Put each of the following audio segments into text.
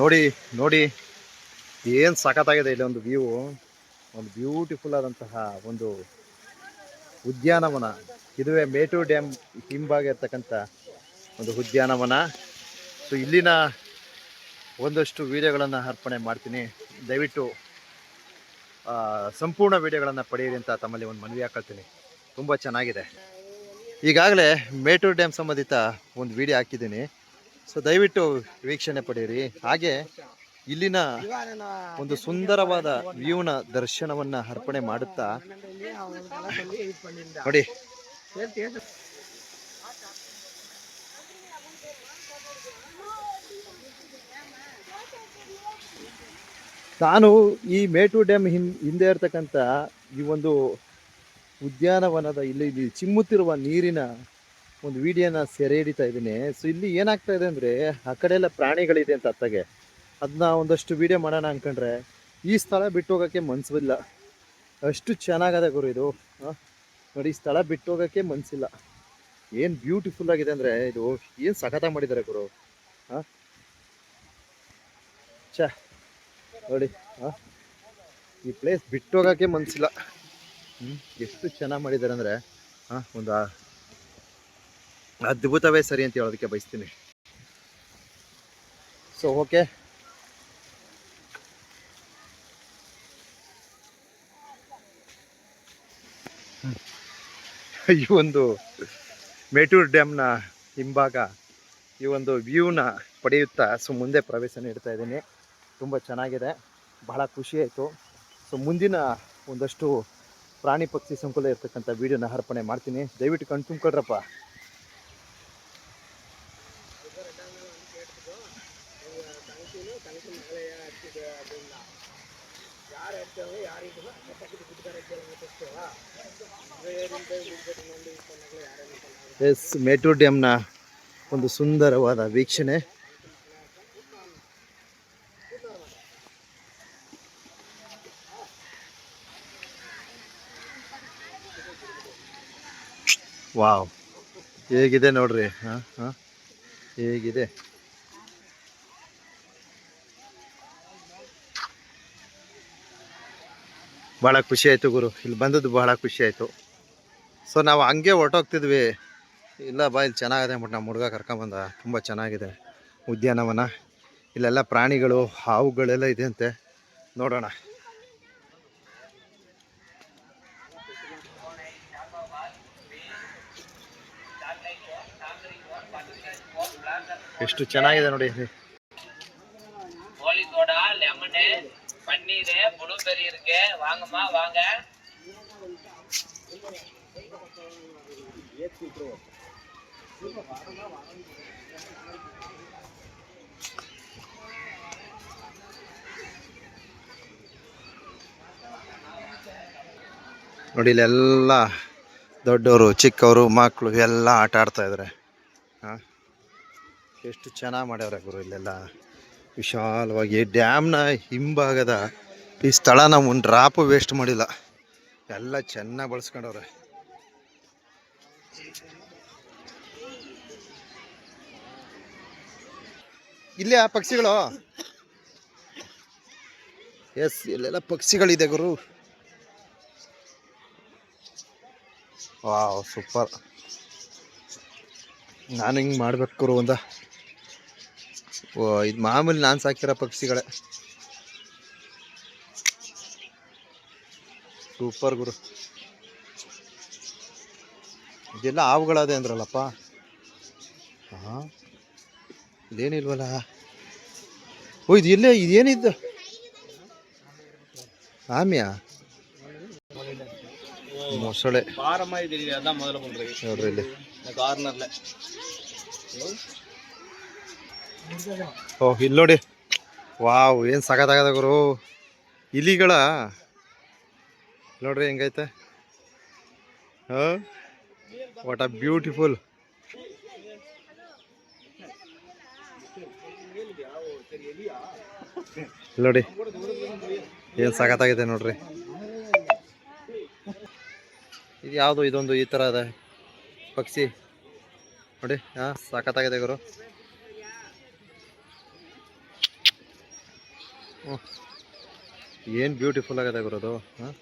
ನೋಡಿ ನೋಡಿ, ಏನು ಸಖತ್ತಾಗಿದೆ ಇಲ್ಲಿ ಒಂದು ವ್ಯೂ ಒಂದು ಬ್ಯೂಟಿಫುಲ್ ಆದಂತಹ ಒಂದು ಉದ್ಯಾನವನ. ಇದುವೇ ಮೇಟು ಡ್ಯಾಮ್ ಹಿಂಭಾಗ ಇರ್ತಕ್ಕಂಥ ಒಂದು ಉದ್ಯಾನವನ. ಸೊ ಇಲ್ಲಿನ ಒಂದಷ್ಟು ವಿಡಿಯೋಗಳನ್ನು ಅರ್ಪಣೆ ಮಾಡ್ತೀನಿ. ದಯವಿಟ್ಟು ಸಂಪೂರ್ಣ ವಿಡಿಯೋಗಳನ್ನು ಪಡೆಯಿರಿ ಅಂತ ತಮ್ಮಲ್ಲಿ ಒಂದು ಮನವಿ ಹಾಕೊಳ್ತೀನಿ. ತುಂಬ ಚೆನ್ನಾಗಿದೆ. ಈಗಾಗಲೇ ಮೇಟೂರು ಡ್ಯಾಮ್ ಸಂಬಂಧಿತ ಒಂದು ವಿಡಿಯೋ ಹಾಕಿದ್ದೀನಿ. ಸೊ ದಯವಿಟ್ಟು ವೀಕ್ಷಣೆ ಪಡೆಯಿರಿ. ಹಾಗೆ ಇಲ್ಲಿನ ಒಂದು ಸುಂದರವಾದ ವ್ಯೂನ ದರ್ಶನವನ್ನ ಅರ್ಪಣೆ ಮಾಡುತ್ತಾ ನೋಡಿ. ನಾನು ಈ ಮೇಟೂರು ಡ್ಯಾಮ್ ಹಿಂದೆ ಇರ್ತಕ್ಕಂಥ ಈ ಒಂದು ಉದ್ಯಾನವನದ ಇಲ್ಲಿ ಇಲ್ಲಿ ಚಿಮ್ಮುತ್ತಿರುವ ನೀರಿನ ಒಂದು ವಿಡಿಯೋನ ಸೆರೆ ಹಿಡಿತಾ ಇದ್ದೀನಿ. ಸೊ ಇಲ್ಲಿ ಏನಾಗ್ತಾ ಇದೆ ಅಂದರೆ ಆ ಕಡೆ ಎಲ್ಲ ಪ್ರಾಣಿಗಳಿದೆ ಅಂತ ಅತ್ತಗೆ ಅದನ್ನ ಒಂದಷ್ಟು ವಿಡಿಯೋ ಮಾಡೋಣ ಅಂದ್ಕೊಂಡ್ರೆ ಈ ಸ್ಥಳ ಬಿಟ್ಟು ಹೋಗೋಕ್ಕೆ ಮನ್ಸಿಲ್ಲ ಅಷ್ಟು ಚೆನ್ನಾಗದೆ ಗುರು ಇದು. ನೋಡಿ ಸ್ಥಳ ಬಿಟ್ಟು ಹೋಗೋಕ್ಕೆ ಮನಸ್ಸಿಲ್ಲ ಏನು ಬ್ಯೂಟಿಫುಲ್ ಆಗಿದೆ ಅಂದರೆ ಇದು ಏನು ಸಖತ್ತಾಗಿ ಮಾಡಿದ್ದಾರೆ ಗುರು? ಹಾಂ? ಚ ನೋಡಿ, ಹಾಂ? ಈ ಪ್ಲೇಸ್ ಬಿಟ್ಟು ಹೋಗೋಕ್ಕೆ ಮನ್ಸಿಲ್ಲ. ಹ್ಮ್? ಎಷ್ಟು ಚೆನ್ನಾಗಿ ಮಾಡಿದ್ದಾರೆ ಅಂದರೆ, ಹಾಂ, ಒಂದು ಅದ್ಭುತವೇ ಸರಿ ಅಂತ ಹೇಳೋದಕ್ಕೆ ಬಯಸ್ತೀನಿ. ಸೊ ಓಕೆ ಈ ಒಂದು ಮೇಟೂರು ಡ್ಯಾಮ್ನ ಹಿಂಭಾಗ, ಈ ಒಂದು ವ್ಯೂನ ಪಡೆಯುತ್ತಾ ಸೊ, ಮುಂದೆ ಪ್ರವೇಶ ನೀಡ್ತಾ ಇದ್ದೀನಿ. ತುಂಬ ಚೆನ್ನಾಗಿದೆ. ಬಹಳ ಖುಷಿ ಆಯಿತು. ಸೊ ಮುಂದಿನ ಒಂದಷ್ಟು ಪ್ರಾಣಿ ಪಕ್ಷಿ ಸಂಕುಲ ಇರ್ತಕ್ಕಂಥ ವಿಡಿಯೋನ ಅರ್ಪಣೆ ಮಾಡ್ತೀನಿ. ದಯವಿಟ್ಟು ಕಣ್ ತುಂಬ್ಕೊಡ್ರಪ್ಪ ಎಸ್, ಮೇಟೂರ್ ಡ್ಯಾಮ್ನ ಒಂದು ಸುಂದರವಾದ ವೀಕ್ಷಣೆ. ವಾವ್ ಹೇಗಿದೆ ನೋಡ್ರಿ? ಹೇಗಿದೆ? ಭಾಳ ಖುಷಿ ಆಯ್ತು ಗುರು. ಇಲ್ಲಿ ಬಂದದ್ದು ಬಹಳ ಖುಷಿ ಆಯಿತು. ಸೊ ನಾವು ಹಂಗೆ ಹೊರ್ಟೋಗ್ತಿದ್ವಿ. ಇಲ್ಲ ಬಾ, ಇಲ್ಲಿ ಚೆನ್ನಾಗಿದೆ ಅಂದ್ಬಿಟ್ಟು ನಮ್ಮ ಹುಡುಗ ಕರ್ಕೊಂಬಂದ. ತುಂಬ ಚೆನ್ನಾಗಿದೆ ಉದ್ಯಾನವನ. ಇಲ್ಲೆಲ್ಲ ಪ್ರಾಣಿಗಳು, ಹಾವುಗಳೆಲ್ಲ ಇದೆ ಅಂತೆ ನೋಡೋಣ. ಎಷ್ಟು ಚೆನ್ನಾಗಿದೆ ನೋಡಿ ಇಲ್ಲಿ. கோழி சோடா லெமனு பன்னீர் ப்ளூபெர்ரி இருக்கு வாங்கம்மா வாங்க ನೋಡಿ ಇಲ್ಲೆಲ್ಲ ದೊಡ್ಡವರು ಚಿಕ್ಕವರು ಮಕ್ಕಳು ಎಲ್ಲ ಆಟ ಆಡ್ತಾ ಇದ್ದಾರೆ ಹಾಂ ಎಷ್ಟು ಚೆನ್ನಾಗಿ ಮಾಡ್ಯಾವ್ರೆ ಗುರು ಇಲ್ಲೆಲ್ಲ. ವಿಶಾಲವಾಗಿ ಡ್ಯಾಮ್ನ ಹಿಂಭಾಗದ ಈ ಸ್ಥಳನ ಒಂದು ಡ್ರಾಪು ವೇಸ್ಟ್ ಮಾಡಿಲ್ಲ. ಎಲ್ಲ ಚೆನ್ನಾಗಿ ಬಳಸ್ಕೊಂಡವ್ರೆ. ಇಲ್ಲೇ ಆ ಪಕ್ಷಿಗಳು? ಎಸ್ ಇಲ್ಲೆಲ್ಲ ಪಕ್ಷಿಗಳಿದೆ ಗುರು. ವಾವ್ ಸೂಪರ್ ನಾನು ಹಿಂಗೆ ಮಾಡ್ಬೇಕು ಗುರು ಒಂದ? ಇದು ಮಾಮೂಲಿ ನಾನು ಸಾಕಿರೋ ಪಕ್ಷಿಗಳೇ. ಸೂಪರ್ ಗುರು. ಇದೆಲ್ಲ ಹಾವುಗಳದೆ ಅಂದ್ರಲ್ಲಪ್ಪ. ಇದೇನಿಲ್ವಲ್ಲ? ಓ ಇದು ಇಲ್ಲೇ ಇದೇನಿದ್ದು ಆಮ್ಯಾ? ಮೊಸಳೆ. ನೋಡ್ರಿ ಇಲ್ಲಿ. ಕಾರ್ನರ್ಲೆ. ಓ, ಇಲ್ಲಿ ನೋಡಿ. ವಾವ್, ಏನು ಸಗದಾಗದ ಗುರು. ಇಲಿಗಳ. ನೋಡ್ರಿ ಹೆಂಗೈತೆ. ಹಾ? ವಾಟ್ ಅ ಬ್ಯೂಟಿಫುಲ್ ನೋಡಿ. ಏನು ಸಖತ್ತಾಗಿದೆ ನೋಡ್ರಿ. ಇದು ಯಾವುದು, ಇದೊಂದು ಈ ಥರ ಇದೆ ಪಕ್ಷಿ? ನೋಡಿ, ಹಾಂ ಸಖತ್ತಾಗಿದೆ ಗುರು. ಏನು ಬ್ಯೂಟಿಫುಲ್ ಆಗಿದೆ ಗುರು ಅದು, ಹಾಂ?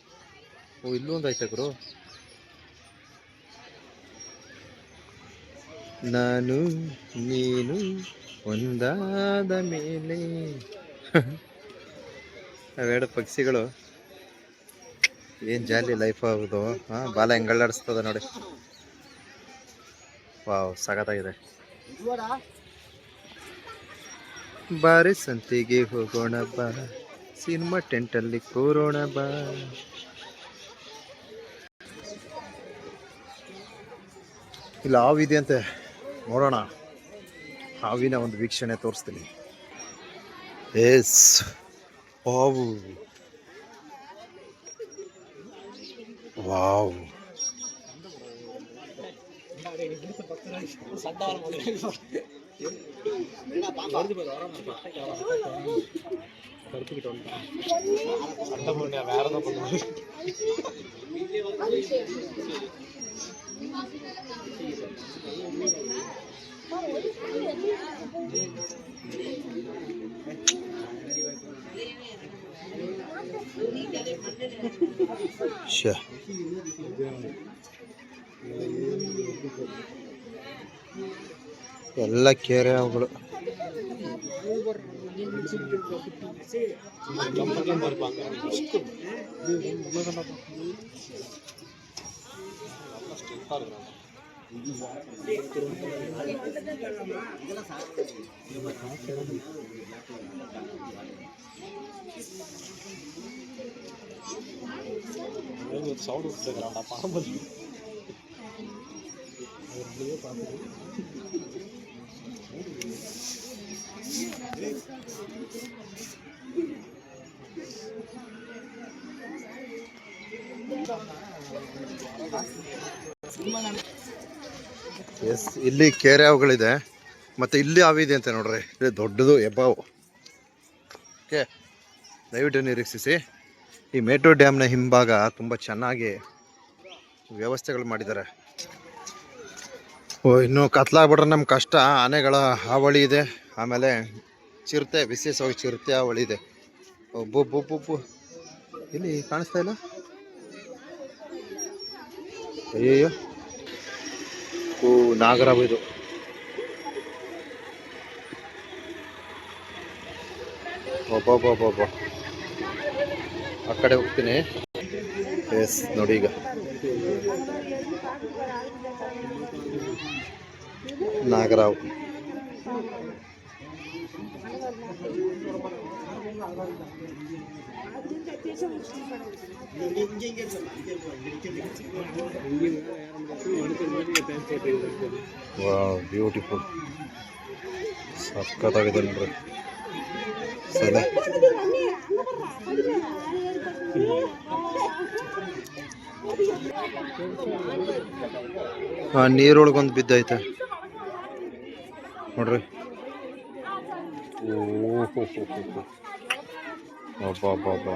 ಓ, ಇಲ್ಲೂ ಒಂದು ಐತೆ ಗುರು. ನಾನು, ನೀನು ಒಂದಾದ ಮೇಲೆ. ಅವೆರಡು ಪಕ್ಷಿಗಳು. ಏನು ಜಾಲಿ ಲೈಫ್ ಆಗೋದು ಹಾಂ? ಬಾಲ ಹೆಂಗಳ್ಳಾಡಿಸ್ತದ ನೋಡಿ. ವಾವ್, ಸಖತ್ತಾಗಿದೆ. ಬಾರಿ ಸಂತಿಗೆ ಹೋಗೋಣ ಬಾ. ಸಿನಿಮಾ ಟೆಂಟಲ್ಲಿ ಕೂರೋಣ ಬಾ. ಇಲ್ಲ, ಹಾವಿದೆ ಅಂತೆ. ನೋಡೋಣ. ಹಾವಿನ ಒಂದು ವೀಕ್ಷಣೆ ತೋರಿಸ್ತೀನಿ. ಎಸ್, ಹಾವು. ವಾವ್. ಶ ಎಲ್ಲ ಕೆರೆ ಅವುಗಳು over legal children property, say, sound விட்டுருக்கிறான் பாம்பு பார்த்துக்கிறேன் ಎಸ್ ಇಲ್ಲಿ ಕೆರೆ ಅವುಗಳಿದೆ ಮತ್ತೆ ಇಲ್ಲಿ ಹಾವಿದೆ ಅಂತ ನೋಡ್ರಿ. ಇದು ದೊಡ್ಡದು ಎಬ್ಬಾವು ಓಕೆ, ದಯವಿಟ್ಟು ನಿರೀಕ್ಷಿಸಿ. ಈ ಮೇಟ್ರೋ ಡ್ಯಾಮ್ನ ಹಿಂಭಾಗ ತುಂಬ ಚೆನ್ನಾಗಿ ವ್ಯವಸ್ಥೆಗಳು ಮಾಡಿದ್ದಾರೆ. ಇನ್ನು ಕತ್ಲಾಗ್ಬಿಟ್ರೆ ನಮ್ಗೆ ಕಷ್ಟ. ಆನೆಗಳ ಹಾವಳಿ ಇದೆ. ಆಮೇಲೆ ಚಿರತೆ, ವಿಶೇಷವಾಗಿ ಚಿರತೆ ಹಾವಳಿ ಇದೆ. ಒಬ್ಬೊಬ್ಬೊಬ್ಬೊಬ್ಬು ಇಲ್ಲಿ ಕಾಣಿಸ್ತಾ ಇಲ್ಲ? ಅಯ್ಯಯ್ಯೋ. ಓ, ನಾಗರಾವ್ ಇದು. ಒಬ್ಬೊಬ್ಬೊಬ್ಬೊಬ್ಬ ಆ ಕಡೆ ಹೋಗ್ತೀನಿ. ಎಸ್, ನೋಡಿ ಈಗ. ನಾಗರಾವ್. ವಾವ್ ಬ್ಯೂಟಿಫುಲ್ ಸಖತ್ತಾಗಿದೆ ನೋಡ್ರಿ. ಸಲ ನೀರೊಳಗೊಂದು ಬಿದ್ದೈತೆ. ನೋಡ್ರಿ. ಅಬ್ಬಬ್ಬಬ್ಬ.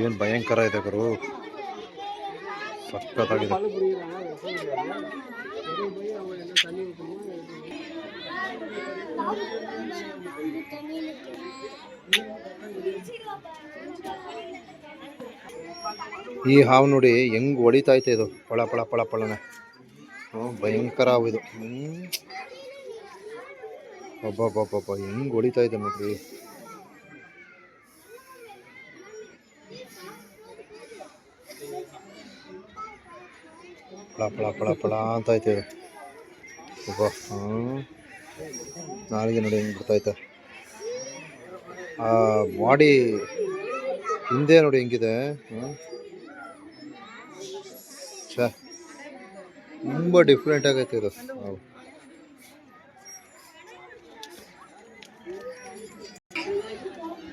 ಏನು ಭಯಂಕರ ಇದೆ ಗುರು. ಸಖತ್ತಾಗಿದೆ. ಈ ಹಾವು ನೋಡಿ ಹೆಂಗ್ ಐತೆ ಇದು ಪಳ ಪಳ ಪಳ ಪಳನೆ. ಭಯಂಕರ ಹಾವು ಇದು. ಹ್ಮ್ ಹೆಂಗೆ ಹೊಡಿತಾ ಇದೆ ನೋಡ್ರಿ ಪಳ ಪಳ ಪಳ ಪಳ ಅಂತ ಐತೆ. ಒಬ್ಬ ನಾಳೆಗೆ ನೋಡಿ ಹೆಂಗೆ ಬಿಡ್ತೈತೆ ಆ, ಬಾಡಿ ಹಿಂದೆ ನೋಡಿ ಹೆಂಗಿದೆ ಛೆ, ತುಂಬ ಡಿಫ್ರೆಂಟ್ ಆಗೈತೆ ಇದು.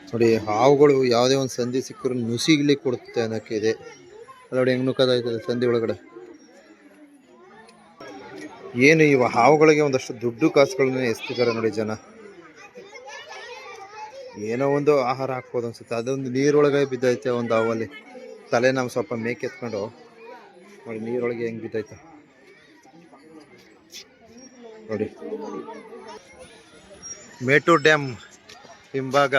ನೋಡಿ, ಹಾವುಗಳು ಯಾವುದೇ ಒಂದು ಸಂಧಿ ಸಿಕ್ಕರೂ ನುಸಿಗ್ಲಿ ಕೊಡುತ್ತೆ ಅನ್ನೋಕ್ಕೆ ಇದೆ. ಅಲ್ಲ ನೋಡಿ, ಹೆಂಗ್ ನುಕ್ಕದಾಯ್ತದೆ ಸಂಧಿ ಒಳಗಡೆ. ಏನು ಇವ ಹಾವುಗಳಿಗೆ ಒಂದಷ್ಟು ದುಡ್ಡು ಕಾಸುಗಳನ್ನ ಎಸ್ತಿದ್ದಾರೆ ನೋಡಿ ಜನ. ಏನೋ ಒಂದು ಆಹಾರ ಹಾಕ್ಬೋದು ಅನ್ಸುತ್ತೆ. ಅದೊಂದು ನೀರೊಳಗೆ ಬಿದ್ದೈತೆ ಒಂದು ಹಾವಲ್ಲಿ. ತಲೆ ನಾವು ಸ್ವಲ್ಪ ಮೇಕೆತ್ಕೊಂಡು ನೋಡಿ, ನೀರೊಳಗೆ ಹೆಂಗ್ ಬಿದ್ದೈತೆ. ನೋಡಿ. ಮೇಟೂರ್ ಡ್ಯಾಮ್ ಹಿಂಭಾಗ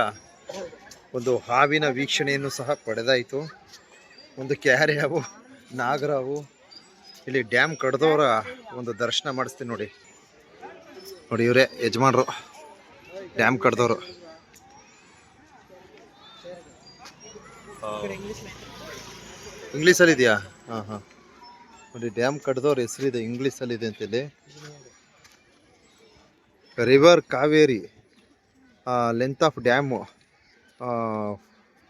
ಒಂದು ಹಾವಿನ ವೀಕ್ಷಣೆಯನ್ನು ಸಹ ಪಡೆದಾಯಿತು. ಒಂದು ಕ್ಯಾರೆ ಹಾವು ನಾಗರಾವು ಇಲ್ಲಿ ಡ್ಯಾಮ್ ಕಡ್ದವರ ಒಂದು ದರ್ಶನ ಮಾಡಿಸ್ತೀನಿ ನೋಡಿ. ನೋಡಿ ಇವರೇ, ಯಜಮಾನರು, ಡ್ಯಾಮ್ ಕಡ್ದವರು. ಇಂಗ್ಲೀಷಲ್ಲಿ ಇದೆಯಾ? ಹಾಂ ಹಾಂ. ನೋಡಿ, ಡ್ಯಾಮ್ ಕಡ್ದವ್ರ ಹೆಸರಿದೆ, ಇಂಗ್ಲೀಷಲ್ಲಿದೆ ಅಂತೇಳಿ. River Kaveri length of dam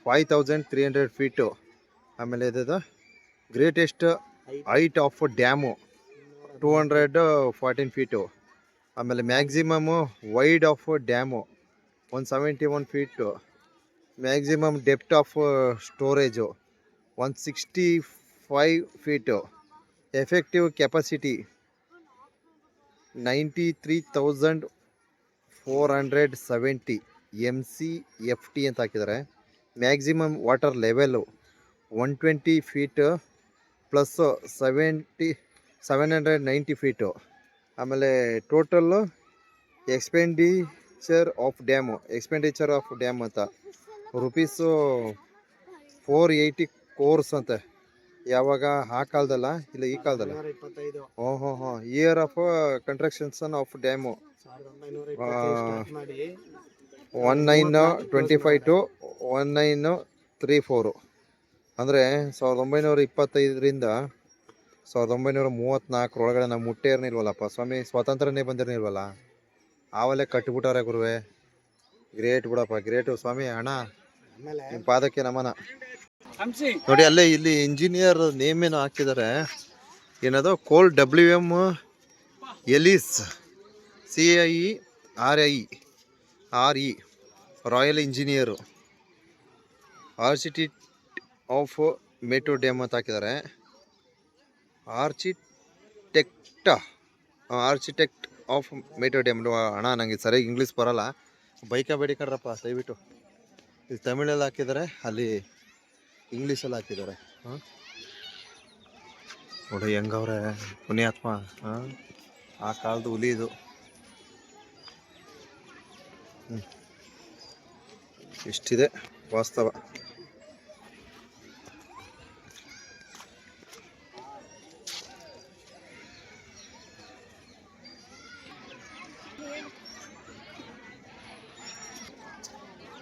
five thousand three hundred feet ಆಮೇಲೆ ಇದು greatest height of dam two hundred fourteen feet ಆಮೇಲೆ maximum wide of dam one seventy one feet maximum depth of storage one sixty five feet effective capacity ninety three thousand four hundred seventy M C F T ಅಂತ ಹಾಕಿದ್ದಾರೆ. Maximum water level one twenty feet plus seventy seven hundred ninety feet ಆಮೇಲೆ total expenditure of dam expenditure of dam ಅಂತ. Rupees four eighty crores ಅಂತೆ. ಯಾವಾಗ ಆ ಕಾಲದಲ್ಲ? ಇಲ್ಲ ಈ ಕಾಲದಲ್ಲ? ಓ ಹೋ. ಹೋ year of ಕನ್ಸ್ಟ್ರಕ್ಷನ್ಸನ್ of dam one nine twenty five to one nine three four ಅಂದರೆ ಸಾವಿರದ ಒಂಬೈನೂರ ಇಪ್ಪತ್ತೈದರಿಂದ ಸಾವಿರದ ಒಂಬೈನೂರ ಮೂವತ್ತ್ನಾಲ್ಕರೊಳಗಡೆ ನಾವು ಮುಟ್ಟೆ ಇರ್ನಿಲ್ವಲ್ಲಪ್ಪ ಸ್ವಾಮಿ ಸ್ವಾತಂತ್ರ್ಯನೇ ಬಂದಿರ್ನಿಲ್ವಲ್ಲ ಆವಲ್ಲೇ ಕಟ್ಟಿಬಿಟ್ಟವ್ರೆ ಗುರುವೆ. ಗ್ರೇಟ್ ಬಿಡಪ್ಪ ಗ್ರೇಟು ಸ್ವಾಮಿ ಅಣ್ಣ. ನಿಮ್ಮ ಪಾದಕ್ಕೆ ನಮನ. ನೋಡಿ ಅಲ್ಲೇ ಇಲ್ಲಿ ಇಂಜಿನಿಯರ್ ನೇಮ್ ಏನು ಹಾಕಿದ್ದಾರೆ. ಏನದು? Col W M Ellis C I E R I R E royal engineer. Architect of Mettur dam ಅಂತ ಹಾಕಿದ್ದಾರೆ. Architect architect of Mettur dam. ಅಣ್ಣ ನನಗೆ ಸರಿಯಾಗಿ ಇಂಗ್ಲೀಷ್ ಬರೋಲ್ಲ. ಬೈಕ ಬೇಡಿಕೊಂಡ್ರಪ್ಪ ದಯವಿಟ್ಟು. ಇದು ತಮಿಳಲ್ಲಿ ಹಾಕಿದ್ದಾರೆ, ಅಲ್ಲಿ ಇಂಗ್ಲೀಷಲ್ಲಿ ಹಾಕಿದ್ದಾರೆ. ಹಾಂ? ನೋಡಿ, ಹೆಂಗವ್ರೆ, ಪುಣ್ಯಾತ್ಮ, ಹಾಂ? ಆ ಕಾಲದ ಹುಲಿ ಇದು. ಹ್ಞೂ ಇಷ್ಟಿದೆ ವಾಸ್ತವ.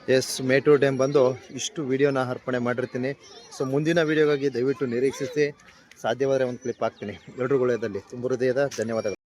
ಎಸ್, ಮೇಟೂರ್ ಡ್ಯಾಮ್ ಬಂದು ಇಷ್ಟು ವಿಡಿಯೋನ ಅರ್ಪಣೆ ಮಾಡಿರ್ತೀನಿ. ಸೊ, ಮುಂದಿನ ವಿಡಿಯೋಗಾಗಿ ದಯವಿಟ್ಟು ನಿರೀಕ್ಷಿಸಿ. ಸಾಧ್ಯವಾದರೆ ಒಂದು ಕ್ಲಿಪ್ ಹಾಕ್ತೀನಿ. ಎಲ್ರಿಗೂ ಒಳ್ಳೆಯದಲ್ಲಿ ತುಂಬ ಹೃದಯದ ಧನ್ಯವಾದಗಳು.